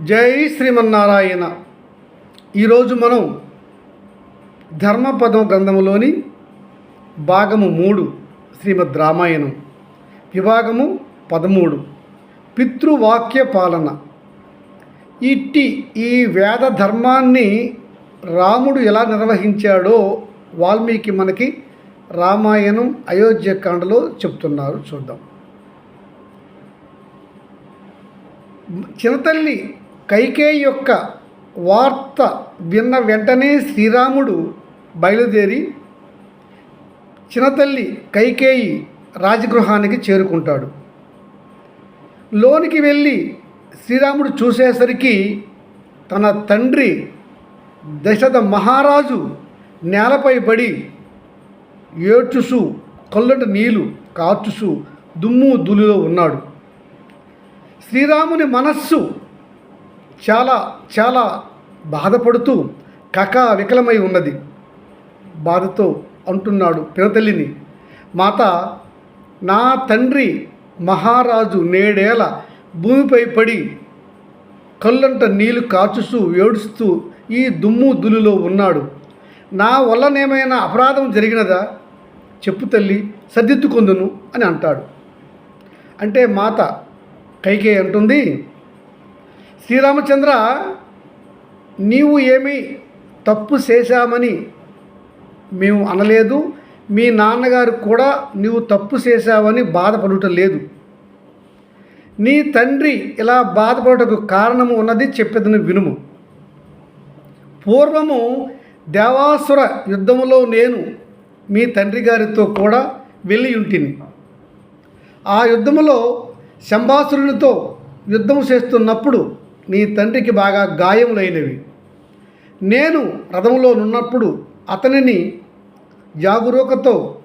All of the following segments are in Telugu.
జై శ్రీమన్నారాయణ. ఈరోజు మనం ధర్మపదం గ్రంథములోని భాగము మూడు శ్రీమద్ రామాయణం. విభాగము పదమూడు పితృవాక్య పాలన. ఇట్టి ఈ వేద ధర్మాన్ని రాముడు ఎలా నిర్వహించాడో వాల్మీకి మనకి రామాయణం అయోధ్యకాండలో చెప్తున్నారు చూద్దాం. చిన్నతల్లి కైకేయి యొక్క వార్త విన్న వెంటనే శ్రీరాముడు బయలుదేరి చిన్నతల్లి కైకేయి రాజగృహానికి చేరుకుంటాడు. లోనికి వెళ్ళి శ్రీరాముడు చూసేసరికి తన తండ్రి దశరథ మహారాజు నేలపై పడి ఏడ్చుసు కళ్ళట నీళ్ళు కాచుసు దుమ్ము దులిలో ఉన్నాడు. శ్రీరాముని మనస్సు చాలా చాలా బాధపడుతూ కకా వికలమై ఉన్నది. బాధతో అంటున్నాడు పినతల్లిని. మాత నా తండ్రి మహారాజు నేడేల భూమిపై పడి కళ్ళంట నీళ్ళు కాచుస్తూ ఏడుస్తూ ఈ దుమ్ము దులులో ఉన్నాడు. నా వల్లనేమైనా అపరాధం జరిగినదా? చెప్పు తల్లి సర్దిద్దుకొందును అని అంటాడు. అంటే మాత కైకే అంటుంది శ్రీరామచంద్ర నీవు ఏమి తప్పు చేశామని మేము అనలేదు. మీ నాన్నగారు కూడా నీవు తప్పు చేశావని బాధపడటం లేదు. నీ తండ్రి ఇలా బాధపడటకు కారణము ఉన్నది చెప్పేదని వినుము. పూర్వము దేవాసుర యుద్ధములో నేను మీ తండ్రి గారితో కూడా వెళ్ళి ఉంటిని. ఆ యుద్ధములో శంభాసురునితో యుద్ధం చేస్తున్నప్పుడు నీ తండ్రికి బాగా గాయములైనవి. నేను రథంలో నున్నప్పుడు అతనిని జాగురూకతో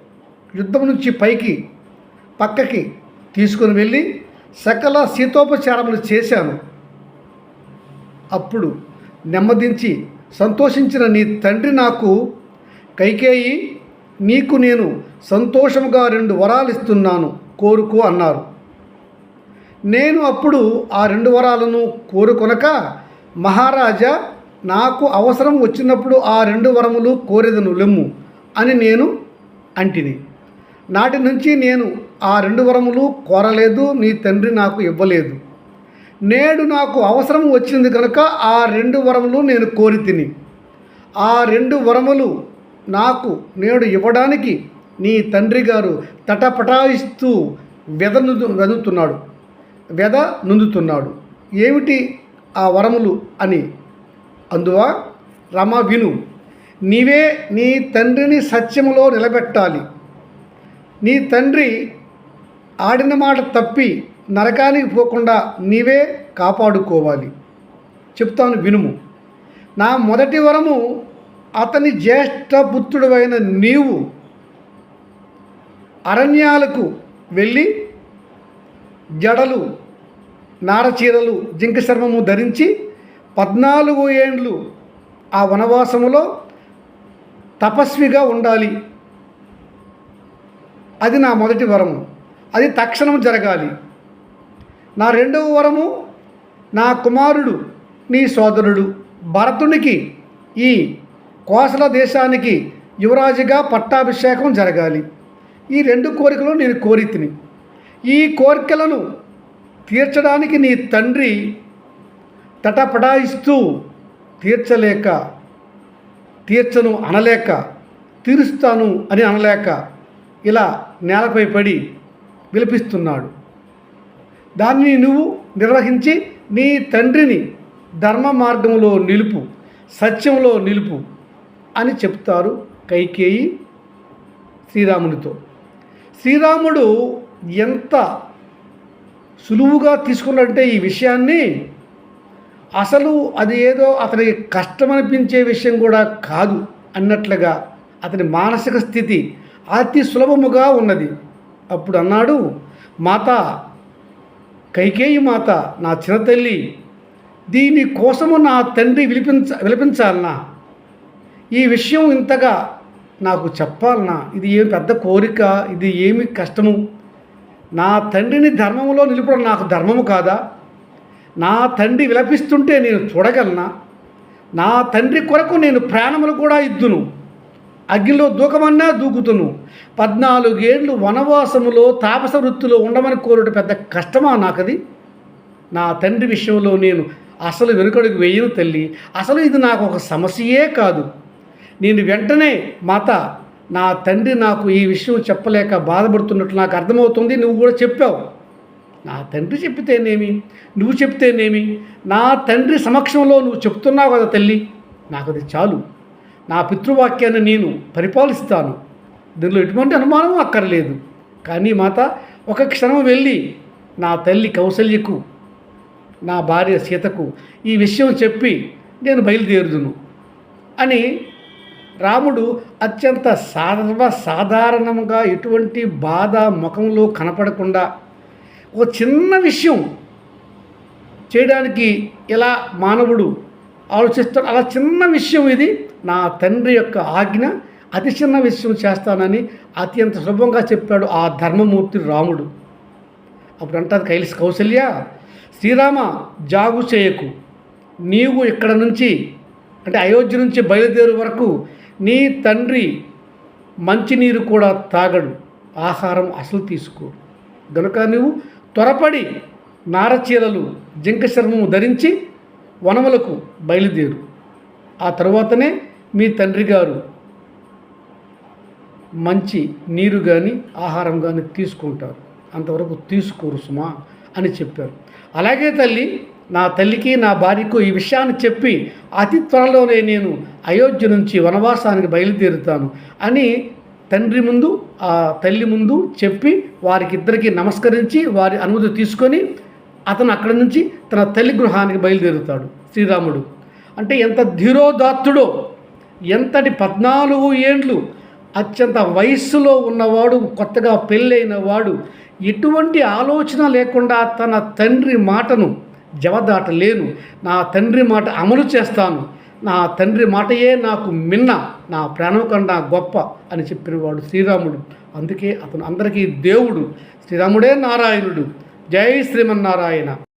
యుద్ధం నుంచి పైకి పక్కకి తీసుకుని వెళ్ళి సకల శీతోపచారములు చేశాను. అప్పుడు నెమ్మదించి సంతోషించిన నీ తండ్రి నాకు కైకేయి నీకు నేను సంతోషముగా రెండు వరాలు ఇస్తున్నాను కోరుకో అన్నారు. నేను అప్పుడు ఆ రెండు వరాలను కోరుకొనక మహారాజా నాకు అవసరం వచ్చినప్పుడు ఆ రెండు వరములు కోరెదను లెమ్ము అని నేను అంటిని. నాటి నుంచి నేను ఆ రెండు వరములు కోరలేదు నీ తండ్రి నాకు ఇవ్వలేదు. నేడు నాకు అవసరం వచ్చింది కనుక ఆ రెండు వరములు నేను కోరి తిని ఆ రెండు వరములు నాకు నేడు ఇవ్వడానికి నీ తండ్రి గారు తటపటాయిస్తూ వెదను వెదుతున్నాడు. వెద నుందుతున్నాడు. ఏమిటి ఆ వరములు అని? అందువా రమ విను. నీవే నీ తండ్రిని సత్యములో నిలబెట్టాలి. నీ తండ్రి ఆడిన మాట తప్పి నరకానికి పోకుండా నీవే కాపాడుకోవాలి. చెప్తాను వినుము. నా మొదటి వరము అతని జ్యేష్ఠపుత్రుడైన నీవు అరణ్యాలకు వెళ్ళి జడలు నారచీరలు జింక చర్మము ధరించి పద్నాలుగు ఏండ్లు ఆ వనవాసములో తపస్విగా ఉండాలి. అది నా మొదటి వరము. అది తక్షణం జరగాలి. నా రెండవ వరము నా కుమారుడు నీ సోదరుడు భరతునికి ఈ కోసల దేశానికి యువరాజుగా పట్టాభిషేకం జరగాలి. ఈ రెండు కోరికలు నేను కోరితిని ఈ కోరికలను తీర్చడానికి నీ తండ్రి తటపటాయిస్తూ తీర్చలేక తీర్చను అనలేక తీరుస్తాను అని అనలేక ఇలా నేలపై పడి విలపిస్తున్నాడు. దాన్ని నువ్వు నిర్వహించి నీ తండ్రిని ధర్మ మార్గంలో నిలుపు సత్యంలో నిలుపు అని చెప్తారు కైకేయి శ్రీరామునితో. శ్రీరాముడు ఎంత సులువుగా తీసుకున్నట్టే ఈ విషయాన్ని అసలు అది ఏదో అతనికి కష్టమనిపించే విషయం కూడా కాదు అన్నట్లుగా అతని మానసిక స్థితి అతి సులభముగా ఉన్నది. అప్పుడు అన్నాడు మాత కైకేయి మాత నా చిన్నతల్లి దీని కోసము నా తండ్రి విలిపించ విలపించాలనా ఈ విషయం ఇంతగా నాకు చెప్పాలనా ఇది ఏమి పెద్ద కోరిక ఇది ఏమి కష్టము? నా తండ్రిని ధర్మములో నిలుపడం నాకు ధర్మము కాదా? నా తండ్రి విలపిస్తుంటే నేను చూడగలనా? నా తండ్రి కొరకు నేను ప్రాణములు కూడా ఇద్దును. అగ్నిలో దూకమన్నా దూకుతును. పద్నాలుగేళ్ళు వనవాసములో తాపస వృత్తిలో ఉండమని కోరుట పెద్ద కష్టమా నాకది? నా తండ్రి విషయంలో నేను అసలు వెనుకడుగు వేయను తల్లి. అసలు ఇది నాకు ఒక సమస్యే కాదు. నేను వెంటనే మాత నా తండ్రి నాకు ఈ విషయం చెప్పలేక బాధపడుతున్నట్లు నాకు అర్థమవుతుంది. నువ్వు కూడా చెప్పావు. నా తండ్రి చెప్తేనేమి నువ్వు చెప్తేనేమి? నా తండ్రి సమక్షంలో నువ్వు చెప్తున్నావు కదా తల్లి. నాకు అది చాలు. నా పితృవాక్యాన్ని నేను పరిపాలిస్తాను. దీనిలో ఎటువంటి అనుమానం అక్కర్లేదు. కానీ మాత ఒక క్షణం వెళ్ళి నా తల్లి కౌసల్యకు నా భార్య సీతకు ఈ విషయం చెప్పి నేను బయలుదేరుదును అని రాముడు అత్యంత సర్వసాధారణంగా ఎటువంటి బాధ ముఖంలో కనపడకుండా ఒక చిన్న విషయం చేయడానికి ఎలా మానవుడు ఆలోచిస్తాడు? అలా చిన్న విషయం ఇది. నా తండ్రి యొక్క ఆజ్ఞ అతి చిన్న విషయం చేస్తానని అత్యంత సులభంగా చెప్పాడు ఆ ధర్మమూర్తి రాముడు. అప్పుడు అంటారు కైలిసి కౌసల్య శ్రీరామ జాగు చేయకు. నీవు ఇక్కడ నుంచి అంటే అయోధ్య నుంచి బయలుదేరు వరకు నీ తండ్రి మంచినీరు కూడా తాగడు. ఆహారం అసలు తీసుకోడు. గనుక నువ్వు త్వరపడి నారచీలలు జింక చర్మము ధరించి వనములకు బయలుదేరు. ఆ తరువాతనే మీ తండ్రి గారు మంచి నీరు కానీ ఆహారం కానీ తీసుకుంటారు. అంతవరకు తీసుకోరు సుమా అని చెప్పారు. అలాగే తల్లి నా తల్లికి నా భార్యకు ఈ విషయాన్ని చెప్పి అతి త్వరలోనే నేను అయోధ్య నుంచి వనవాసానికి బయలుదేరుతాను అని తండ్రి ముందు ఆ తల్లి ముందు చెప్పి వారికిద్దరికి నమస్కరించి వారి అనుమతి తీసుకొని అతను అక్కడి నుంచి తన తల్లి గృహానికి బయలుదేరుతాడు శ్రీరాముడు. అంటే ఎంత ధీరోదాత్తుడో ఎంతటి పద్నాలుగు ఏండ్లు అత్యంత వయస్సులో ఉన్నవాడు కొత్తగా పెళ్ళైన వాడు ఎటువంటి ఆలోచన లేకుండా తన తండ్రి మాటను జవదాటలేను నా తండ్రి మాట అమలు చేస్తాను. నా తండ్రి మాటయే నాకు మిన్న. నా ప్రాణం కన్నా గొప్ప అని చెప్పినవాడు శ్రీరాముడు. అందుకే అతను అందరికీ దేవుడు. శ్రీరాముడే నారాయణుడు. జై శ్రీమన్నారాయణ.